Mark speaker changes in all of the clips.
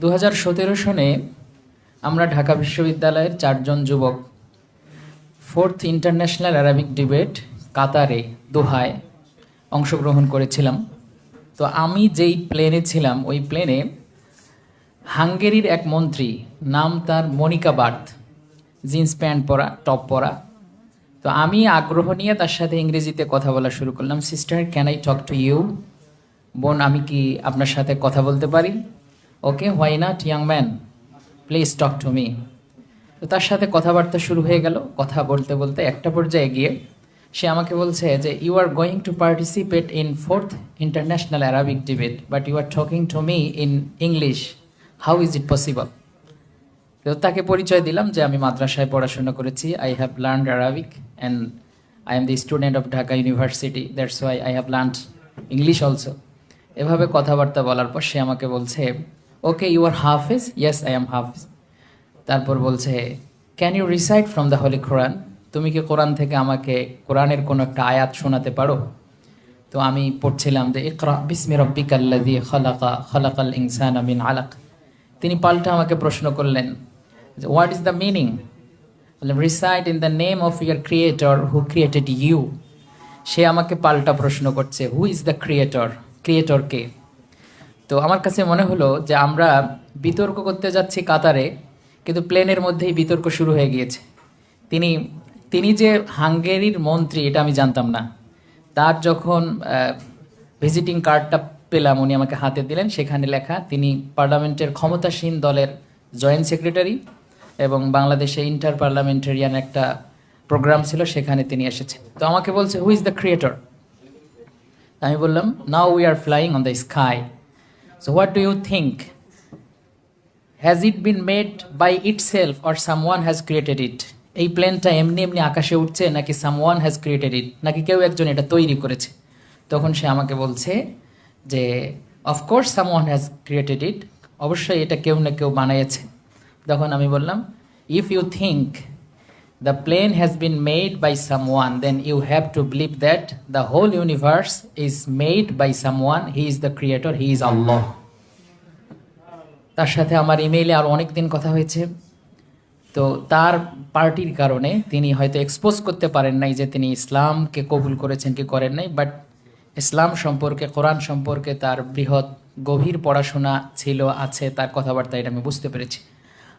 Speaker 1: দু হাজার সতেরো সনে আমরা ঢাকা বিশ্ববিদ্যালয়ের চারজন যুবক ফোর্থ ইন্টারন্যাশনাল অ্যারাবিক ডিবেট কাতারে, দোহায় অংশগ্রহণ করেছিলাম। তো আমি যেই প্লেনে ছিলাম, ওই প্লেনে হাঙ্গেরির এক মন্ত্রী, নাম তার মনিকা বার্থ, জিন্স প্যান্ট পরা, টপ পরা। তো আমি আগ্রহ নিয়ে তার সাথে ইংরেজিতে কথা বলা শুরু করলাম sister can I talk to you বোন, আমি কি আপনার সাথে কথা বলতে পারি? Okay why not young man please talk to me তো তার সাথে কথাবার্তা শুরু হয়ে গেল। কথা বলতে বলতে একটা পর্যায়ে গিয়ে সে আমাকে বলছে যে you are going to participate in fourth international Arabic debate but you are talking to me in English how is it possible তো তাকে পরিচয় দিলাম যে, আমি মাদ্রাসায় পড়াশোনা করেছি। I have learn Arabic and I am the student of Dhaka university that's why I have learn English also এভাবে কথাবার্তা বলার পর সে আমাকে বলছে okay you are hafiz yes I am hafiz তারপর বলছে can you recite from the holy Quran তুমি কি কোরআন থেকে আমাকে কোরআনের কোনো একটা আয়াত শোনাতে পারো? তো আমি পড়ছিলাম যে, ইকরা বিসমি রব্বিকাল্লাযী খালাকা, খালাকাল ইনসানা আমিন আলাক। তিনি পাল্টা আমাকে প্রশ্ন করলেন, যে what is the meaning recite in the name of your creator who created you সে আমাকে পাল্টা প্রশ্ন করছে who is the creator creator কে? তো আমার কাছে মনে হলো যে আমরা বিতর্ক করতে যাচ্ছি কাতারে, কিন্তু প্লেনের মধ্যেই বিতর্ক শুরু হয়ে গিয়েছে। তিনি তিনি যে হাঙ্গেরির মন্ত্রী, এটা আমি জানতাম না। তার যখন ভিজিটিং কার্ডটা পেলাম, উনি আমাকে হাতে দিলেন। সেখানে লেখা, তিনি পার্লামেন্টের ক্ষমতাসীন দলের জয়েন্ট সেক্রেটারি এবং বাংলাদেশে ইন্টার পার্লামেন্টারিয়ান একটা প্রোগ্রাম ছিল, সেখানে তিনি এসেছেন। তো আমাকে বলছে হু ইজ দ্য ক্রিয়েটর আমি বললাম now we are flying on the sky what do you think has it been made by itself or someone has created it এই প্লেনটা এমনি এমনি আকাশে উঠছে নাকি সামওয়ান হ্যাজ ক্রিয়েটেড ইট নাকি কেউ একজন এটা তৈরি করেছে? তখন সে আমাকে বলছে যে of course someone has created it অবশ্যই এটা কেউ না কেউ বানিয়েছে তখন আমি বললাম if you think the plane has been made by someone then you have to believe that the whole universe is made by someone he is the creator he is Allah তার সাথে আমার ইমেইলে আর অনেক দিন কথা হয়েছে। তো তার পার্টির কারণে তিনি হয়তো এক্সপোজ করতে পারেন নাই যে তিনি ইসলামকে কবুল করেছেন কি করেন নাই বাট ইসলাম সম্পর্কে, কোরআন সম্পর্কে তার বৃহৎ গভীর পড়াশোনা ছিল, আছে, তার কথাবার্তা এটা আমি বুঝতে পেরেছি।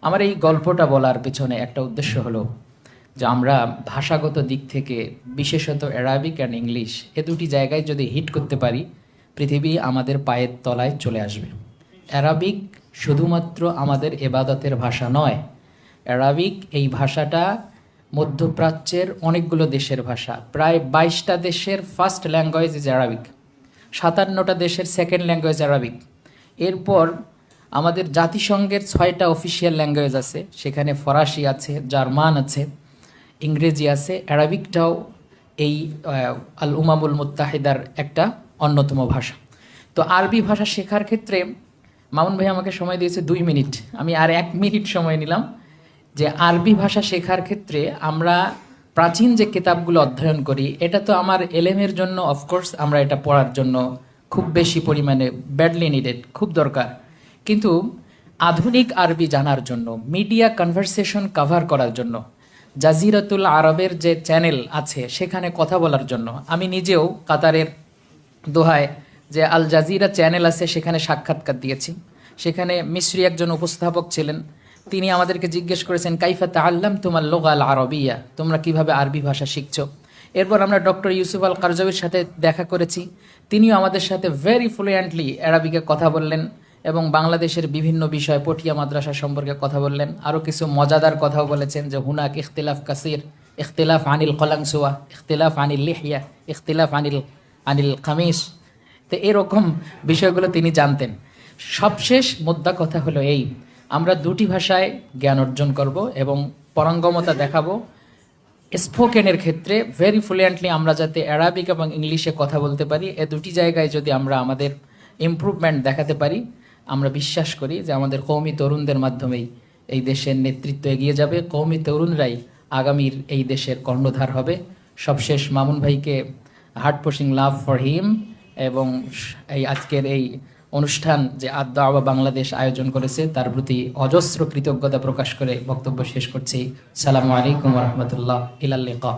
Speaker 1: আমার এই গল্পটা বলার পেছনে একটা উদ্দেশ্য হলো যে আমরা ভাষাগত দিক থেকে, বিশেষত অ্যারাবিক অ্যান্ড ইংলিশ এ দুটি জায়গায় যদি হিট করতে পারি, পৃথিবী আমাদের পায়ের তলায় চলে আসবে। অ্যারাবিক শুধুমাত্র আমাদের এবাদতের ভাষা নয়। অ্যারাবিক এই ভাষাটা মধ্যপ্রাচ্যের অনেকগুলো দেশের ভাষা। প্রায় বাইশটা দেশের ফার্স্ট ল্যাঙ্গুয়েজ ইজ অ্যারাবিক সাতান্নটা দেশের সেকেন্ড ল্যাঙ্গুয়েজ অ্যারাবিক এরপর আমাদের জাতিসংঘের ছয়টা অফিসিয়াল ল্যাঙ্গুয়েজ আছে। সেখানে ফরাসি আছে, জার্মান আছে। ইংরেজি আছে। অ্যারাবিকটাও এই আল উমামুল মুত্তাহিদার একটা অন্যতম ভাষা। তো আরবি ভাষা শেখার ক্ষেত্রে মামুন ভাই আমাকে সময় দিয়েছে দুই মিনিট। আমি আর এক মিনিট সময় নিলাম যে আরবি ভাষা শেখার ক্ষেত্রে আমরা প্রাচীন যে কিতাবগুলো অধ্যয়ন করি, এটা তো আমার এলেমের জন্য অফকোর্স আমরা এটা পড়ার জন্য খুব বেশি পরিমাণে ব্যাডলি নিডেড খুব দরকার। কিন্তু আধুনিক আরবি জানার জন্য মিডিয়া কনভারসেশন কভার করার জন্য জাজিরাতুল আরবের যে চ্যানেল আছে, সেখানে কথা বলার জন্য। আমি নিজেও কাতারের দোহায় যে আল জাজিরা চ্যানেল আছে, সেখানে সাক্ষাৎকার দিয়েছি। সেখানে মিশ্রি একজন উপস্থাপক ছিলেন। তিনি আমাদেরকে জিজ্ঞেস করেছেন, কাইফা তাল্লাম তোমার লোগাল আরবিয়া? তোমরা কীভাবে আরবি ভাষা শিখছো? এরপর আমরা ডক্টর ইউসুফ আল কারজাবির সাথে দেখা করেছি। তিনিও আমাদের সাথে ভেরি ফ্লুয়েন্টলি অ্যারাবিকে কথা বললেন। এবং বাংলাদেশের বিভিন্ন বিষয় পটিয়া মাদ্রাসা সম্পর্কে কথা বললেন। আরও কিছু মজাদার কথাও বলেছেন যে হুনাক ইখতিলাফ কাসির, ইখতিলাফ আনিল কলাংসুয়া, ইখতিলাফ আনিল লিহিয়া, ইখতিলাফ আনিল আনিল খামিস তো এরকম বিষয়গুলো তিনি জানতেন। সবশেষ মোদ্দা কথা হলো এই, আমরা দুটি ভাষায় জ্ঞান অর্জন করব এবং পরাঙ্গমতা দেখাবো। স্পোকেনের ক্ষেত্রে ভেরি ফ্লুয়েন্টলি আমরা যাতে অ্যারাবিক এবং ইংলিশে কথা বলতে পারি। এ দুটি জায়গায় যদি আমরা আমাদের ইমপ্রুভমেন্ট দেখাতে পারি আমরা বিশ্বাস করি যে আমাদের কৌমি তরুণদের মাধ্যমেই এই দেশের নেতৃত্ব এগিয়ে যাবে। কৌমি তরুণরাই আগামীর এই দেশের কর্ণধার হবে। সবশেষ মামুন ভাইকে হার্ট পোশিং লাভ ফর হিম এবং এই আজকের এই অনুষ্ঠান যে আদা বাংলাদেশ আয়োজন করেছে, তার প্রতি অজস্র কৃতজ্ঞতা প্রকাশ করে বক্তব্য শেষ করছি। সালামু আলাইকুম রহমতুল্লাহ। ইলাল্লিকা